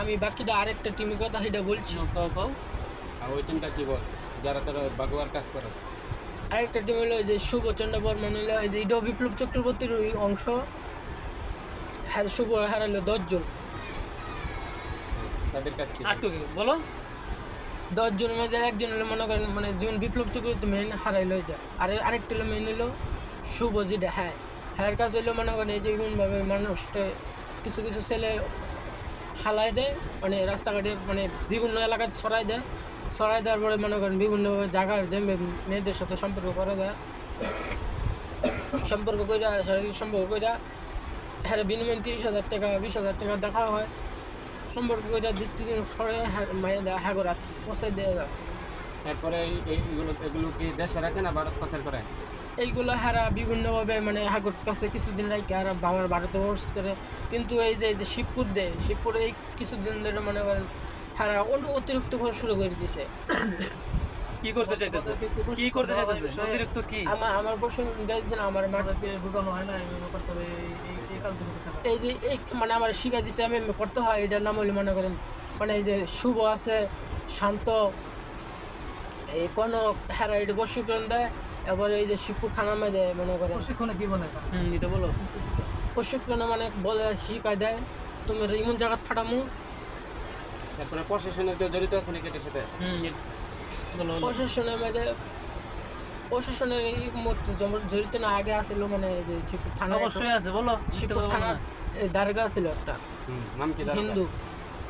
আমি বাকিটা আরেকটা টিমের কথা সেটা বলছি। আর ওই টিমটা কি বল? যারা তোর বাগুয়ার কাজ করে। আরেকটা টিম হলো যে শুভচন্দ্র বর্মন হলো এই যে এটা বিপ্লব চক্রবর্তীর ওই অংশ। হ্যাঁ শুভ হারালো দশজন। তাদের কাজ কি? আটটু কি বলো। দশজনের মধ্যে একজন হলো মনে করেন মানে যেমন বিপ্লব চক্রবর্তী মেন হারাইলো এটা। আর আরেকটা হলো মেন হলো শুভ যেটা হ্যাঁ। হ্যাঁ কাজ হলো মনে করেন এই যে এমনভাবে মানুষটা কিছু কিছু ছেলে হালাই দেয় মানে রাস্তাঘাটে মানে বিভিন্ন এলাকায় ছড়াই দেয়। ছড়াই দেওয়ার পরে মনে করেন বিভিন্ন জায়গার যে মেয়েদের সাথে সম্পর্ক করা যায়। সম্পর্ক শারীরিক সম্পর্ক করে হ্যাঁ বিনিময় তিরিশ হাজার টাকা, বিশ হাজার টাকা দেখা হয়। সম্পর্ক করে দৃষ্টিদিন সরে মায়েরা হ্যাগো রাত পৌঁছাই দেওয়া যায় এরপরে এইগুলো এগুলো কি দেশে রাখে না ভারত পাচার করে? এইগুলো হারা বিভিন্নভাবে মানে হাগর কাছে কিছুদিন রাখে আর বাবার ভারতে বস করে। কিন্তু এই যে এই যে শিবপুর দেয় শিবপুরে এই কিছুদিন ধরে মনে করেন হারা অন্য অতিরিক্ত করে শুরু করে দিছে। কি করতে চাইতেছে? কি করতে চাইতেছে? অতিরিক্ত কি? আমার আমার প্রশ্ন গাইছেন আমার মাথা ঢুকানো হয় না এগুলো করতে হবে এই- যে এই মানে আমার শিখা দিছে আমি করতে হয় এটার নাম হলে মনে করেন মানে এই যে শুভ আছে শান্ত এই কোনো হারা এটা প্রশিক্ষণ দেয় এবার এই যে শিবপুর থানার মধ্যে মনে করেন। প্রশিক্ষণে কি মনে হয় হুম এটা বলো। প্রশিক্ষণ মানে বলে শিখাই দেয় তুমি ইমন জায়গা ফাটামু। এরপরে প্রশাসনের কেউ জড়িত আছে নাকি এটার সাথে? বলো বলো। প্রশাসনের মধ্যে প্রশাসনের এই যেমন জড়িত না আগে আসছিল মানে যে শিবপুর থানা অবশ্যই আছে বলো। শিবপুর থানা দারগা ছিল একটা। নাম কি হিন্দু।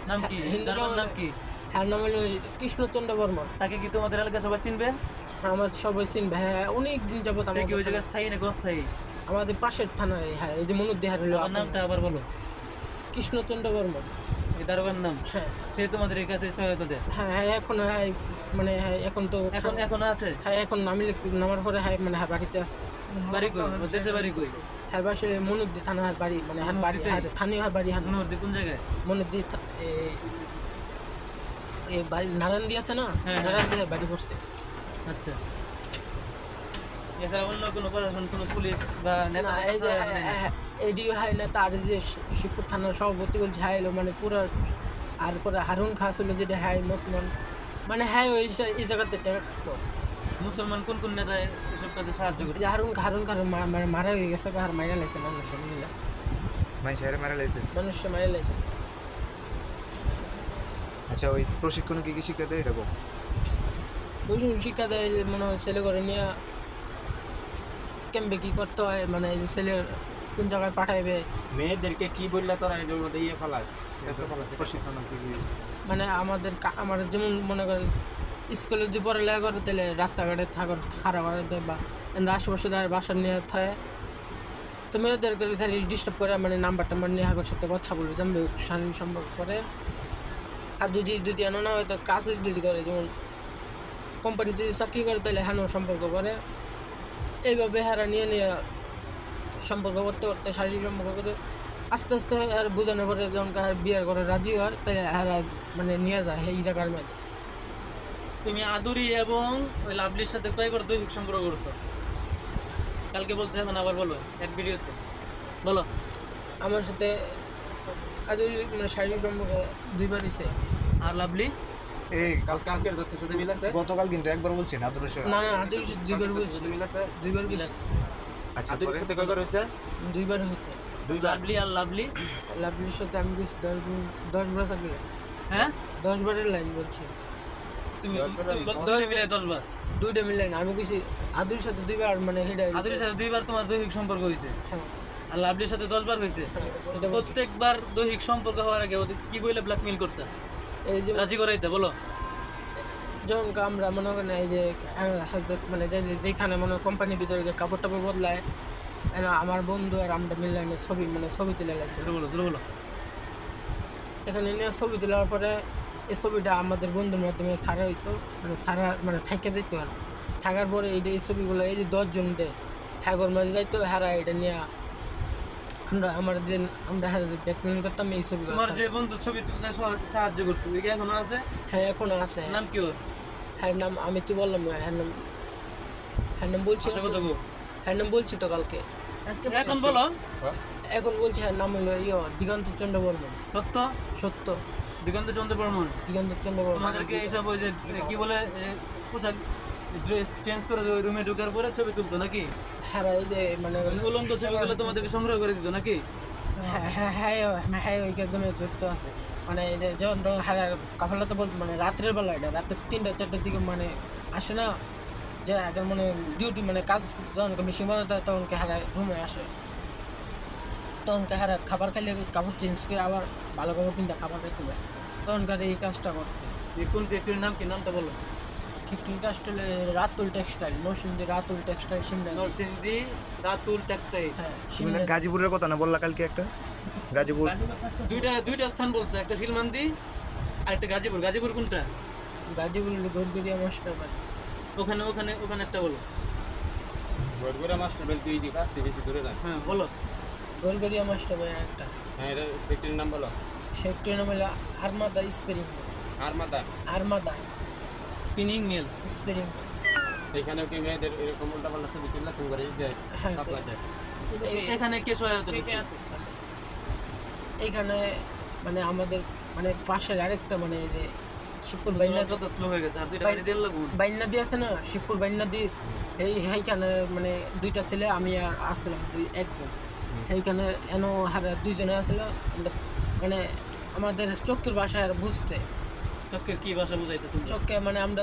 নাম কি? হিন্দু নাম কি? হ্যাঁ নাম হলো কৃষ্ণচন্দ্র বর্মন। তাকে কি তোমাদের এলাকা সবাই চিনবে? আমার সবাই চিনবে হ্যাঁ অনেক দিন যাবত সে কি ওই জায়গায় স্থায়ী না গস্থায়ী? আমাদের পাশের থানায় হ্যাঁ এই যে মনুদ্দিহার হলো আমার নামটা আবার বলো। কৃষ্ণচন্দ্র বর্মন। দারোগার নাম? হ্যাঁ। সে তোমাদের এই কাছে সহায়তা দেয়? হ্যাঁ হ্যাঁ এখন হ্যাঁ মানে হ্যাঁ এখন তো এখন এখন আছে? হ্যাঁ এখন নামি নামার পরে হ্যাঁ মানে হ্যাঁ বাড়িতে আছে। বাড়ি কই? দেশে বাড়ি কই? হ্যাঁ বাসে মনুদ্দি থানা বাড়ি মানে হার বাড়ি হ্যাঁ স্থানীয় বাড়ি হার মনোহরদি কোন জায়গায়? মনুদ্দি বাড়ি নারায়ণদি আছে না? হ্যাঁ, হ্যাঁ। নারায়ণদি বাড়ি পড়ছে আচ্ছা। এছাড়া অন্য কোনো প্রশাসন কোনো পুলিশ বা নেতা না এই যে সহায়তা দেয় না? এডিও হয় না তার যে শিবপুর থানার সভাপতি বলছে মানে পুরো আর পরে হারুন খা ছিল যেটা হ্যাঁ মুসলমান। মানে হ্যাঁ ওই এই জায়গাতে টাকা খাতো। মুসলমান কোন কোন নেতা এসব কাজে সাহায্য করে? হারুন হারুন মানে মারা হয়ে গেছে আর মিলে। মানে মারা লাইছে। আচ্ছা ওই প্রশিক্ষণে কি কি শিক্ষা দেয় এরকম? ওই শিক্ষা দেয় যে মনে ছেলে করে নিয়ে ক্যাম্পে কি করতে হয় মানে ছেলের কোন জায়গায় পাঠাইবে? মেয়েদেরকে কি বললে তোরা এটার মধ্যে ইয়ে ফালাস প্রশিক্ষণ মানে আমাদের আমার যেমন মনে করেন স্কুলে যে পড়ালেখা করে তাহলে রাস্তাঘাটে থাকার খারাপ করাতে বা আশেপাশে তার বাসা নিয়ে থাকে তো মেয়েদেরকে খালি ডিস্টার্ব করে মানে নাম্বার টাম্বার নিয়ে হাগর সাথে কথা বলে জানবে শারীরিক সম্পর্ক করে। আর যদি যদি এমন না হয় তো কাজে যদি করে যেমন কোম্পানি যদি চাকরি করে তাহলে হ্যানো সম্পর্ক করে। এইভাবে হারা নিয়ে নিয়ে সম্পর্ক করতে করতে শারীরিক সম্পর্ক করে আস্তে আস্তে আর বোঝানোর পরে যখন কার বিয়ের করে রাজি হয় তাই হারা মানে নিয়ে যায় এই জায়গার মধ্যে তুমি আদুরি এবং ওই লাভলির সাথে কয়েকবার দৈহিক সম্পর্ক করছ? কালকে বলছো এখন আবার বলো এক ভিডিওতে। বলো। আমার সাথে মানে শারীরিক সম্পর্ক দুইবার হয়েছে আর লাভলি? এই কাল কালকের তথ্যের সাথে মিল আছে? গতকাল কিন্তু একবার বলছেন আদর্শ না না আদৌ দুইবার বলছি। মিল আছে? দুইবার বলছি। আচ্ছা আদুর সাথে কয়বার হয়েছে দুইবার হয়েছে দুইবার লাভলি আর লাভলি? লাভলির সাথে আমি গেছি দশ বার- দশ বার থাকলে হ্যাঁ দশ বারের লাইন বলছি। তুমি দশ- দুইটা মিলে আমি গেছি আদুর সাথে দুইবার মানে হেডা আদুরির সাথে দুইবার তোমার দৈহিক সম্পর্ক হয়েছে হ্যাঁ আর লাভলির সাথে দশবার হয়েছে। হ্যাঁ, এটা বলছি। প্রত্যেকবার দৈহিক সম্পর্ক হওয়ার আগে ওদের কি বলে ব্ল্যাকমেল করতে? এই যে রাজি করাইতে বলো। যখন আমরা মনে করেন এই যে মানে যেখানে মনে কোম্পানির ভিতরে যে কাপড় টাপড় বদলায় আমার বন্ধু আর আমরা মিললে ছবি মানে ছবি তুলে লাগছে বলো বলো। এখানে নিয়ে ছবি তোলার পরে এই ছবিটা আমাদের বন্ধুর মাধ্যমে সারা হইতো মানে সারা মানে থাইকে যেত আর থাকার পরে এই যে এই ছবিগুলো এই যে দশজন দেয় হ্যাগর মাঝে যাইতো হারা এটা নিয়ে আমরা আমার যে আমরা ব্যাকমেন করতাম এই ছবিগুলো তোমার যে বন্ধু ছবি তুলতে সাহায্য করতো কি এখনও আছে? হ্যাঁ এখনও আছে। নাম কি ওর? হ্যাঁ নাম আমি তো বললাম হ্যাঁ নাম হ্যাঁ নাম বলছি আচ্ছা হ্যাঁ নাম বলছি তো কালকে। এখন বলো। এখন বলছি হ্যাঁ নাম হলো ইয়ে দিগন্ত চন্দ্র বর্মন সত্য? সত্য। দিগন্ত চন্দ্র বর্মন দিগন্ত চন্দ্র বর্মন। তোমাদেরকে এইসব ওই যে কি বলে পোশাক? ড্রেস চেঞ্জ করে ওই রুমে ঢোকার পরে ছবি তুলতো নাকি? হ্যাঁ এই যে মানে উলঙ্গ ছবিগুলো তোমাদেরকে সংগ্রহ করে দিত নাকি? হ্যাঁ হ্যাঁ হ্যাঁ হ্যাঁ ওই জন্য যুক্ত আছে। মানে এই যে যখন যখন হারা কাফালা তো বল মানে রাত্রের বেলা এটা রাত্রে তিনটা চারটার দিকে মানে আসে না। যে এখন মানে ডিউটি মানে কাজ যখন বেশি মনে হয় তখনকে হারা রুমে আসে। তখনকে হারা খাবার খাইলে কাপড় চেঞ্জ করে আবার ভালো কাপড় কিনতে খাবার খাইতে হবে তখনকার এই কাজটা করছে। কোন ফ্যাক্টরির নাম কি? নামটা বলো। হলে Ratul textile Narsingdi Ratul textile Simla Narsingdi Ratul textile হ্যাঁ গাজীপুরের কথা না বললা কালকে একটা? গাজীপুর। দুইটা দুইটা স্থান বলছে একটা শিলমান্দি আর একটা গাজীপুর। গাজীপুর কোনটা? গাজীপুর গড়গড়িয়া মাস্টার বাড়ি ওখানে ওখানে ওখানে একটা বলো। গড়গড়া মাস্টার বেল তুই কাছে বেশি দূরে না। হ্যাঁ বলো। গড়গড়িয়া মাস্টার বাড়ি একটা। হ্যাঁ এটা ফ্যাক্টরির নাম বলো। সেক্টর নাম হলো আরমাদা স্প্রিং আর মাতা আরমাদা। Spinning mills. স্প্রিং এখানেও কি মেয়েদের এরকম উল্টা পাল্টা ছবি তুললে তুমি করে দিতে সাপ্লাই যায় এখানে কে সহায়তা করছে? এইখানে মানে আমাদের মানে পাশের আরেকটা মানে যে শিবপুর বাইনা কত স্লো হয়ে গেছে আর দুইটা দিয়ে লাগবো আছে না? শিবপুর বাইনাদি এই সেইখানে মানে দুইটা ছেলে আমি আর আসছিলাম দুই একজন। সেইখানে এন হারা দুইজনে আসছিল মানে আমাদের চোখের ভাষায় আর বুঝতে চক্কের কি ভাষা বুঝাইতে তুমি? চোখকে মানে আমরা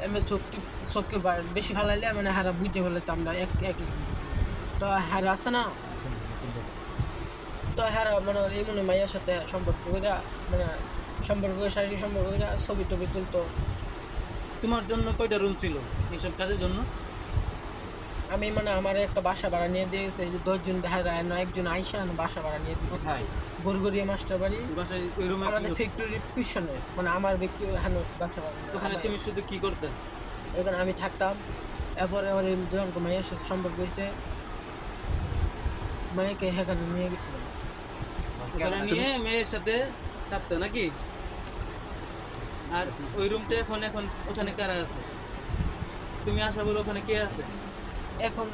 এমনি চোখটি চোখকে বা- বেশি ফালাইলে মানে হারা বুঝতে বলে তো আমরা এক একই তো হারা আছে না? তো হারা মানে এই মনে মাইয়ার সাথে সম্পর্ক করে মানে সম্পর্ক শারীরিক সম্পর্ক করে ছবি টবি তুলতো। তোমার জন্য কয়টা রুম ছিল এইসব কাজের জন্য? আমি মানে আমার একটা বাসা ভাড়া নিয়ে দিয়েছে এই যে দশজন হারা একজন আইসা বাসা ভাড়া নিয়ে দিয়েছে গড়গড়িয়া মাস্টার বাড়ি। বাসায় ওই রুমে আমাদের ফ্যাক্টরির পিছনে মানে আমার ব্যক্তি হান বাসা ভাড়া ওখানে তুমি শুধু কি করতে? এখানে আমি থাকতাম। এরপরে ওর যখন মায়ের সাথে সম্পর্ক হয়েছে মায়েকে সেখানে নিয়ে গেছিলাম। নিয়ে মেয়ের সাথে থাকতো নাকি? আর ওই রুমটা এখন এখন ওখানে কারা আছে? তুমি আসা বলো ওখানে কে আছে? এখন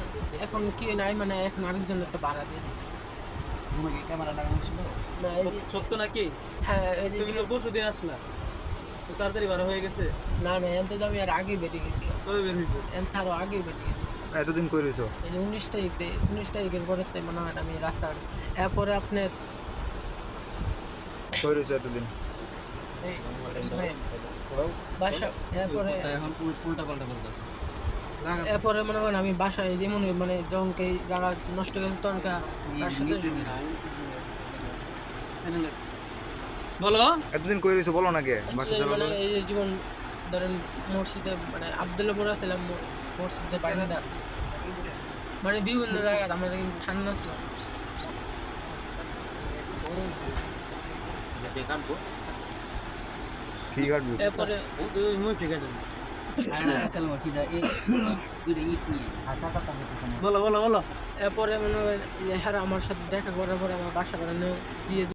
এখন কি নাই মানে এখন আরেকজন একটা ভাড়া দিয়ে দিছে ক্যামেরা লাগানো ছিল না এই যে সত্য নাকি হ্যাঁ এই যে তুমি তো পরশু দিন আসলা তো তাড়াতাড়ি ভালো হয়ে গেছে না না এত তো আমি আর আগে বেরিয়ে গেছিলাম কবে বের হয়েছে এন আরও আগে বেরিয়ে গেছি এতদিন কই রইছো এই যে উনিশ তারিখে উনিশ তারিখের পরে তো মনে হয় আমি রাস্তা এরপরে আপনার কই রইছো এতদিন বাসা এরপরে এখন উল্টা পাল্টা বলতেছে এরপরে মনে করেন আমি বাসায় যেমন মানে যখন জায়গা নষ্ট গেছে তখন তার সাথে বলো? এতদিন কই রইছো বলো না কে বাসা এই মানে এই জীবন ধরেন মসজিদে মানে আবদুল্লাপুর ছিলাম মসজিদে বারিন্দা। মানে বিভিন্ন জায়গায় আমাদের কিন্তু ঠান্ডা ছিল এরপরে বলো বলো বলো। এরপরে মনে আমার সাথে দেখা করার পরে আমার বাসা করে দিয়ে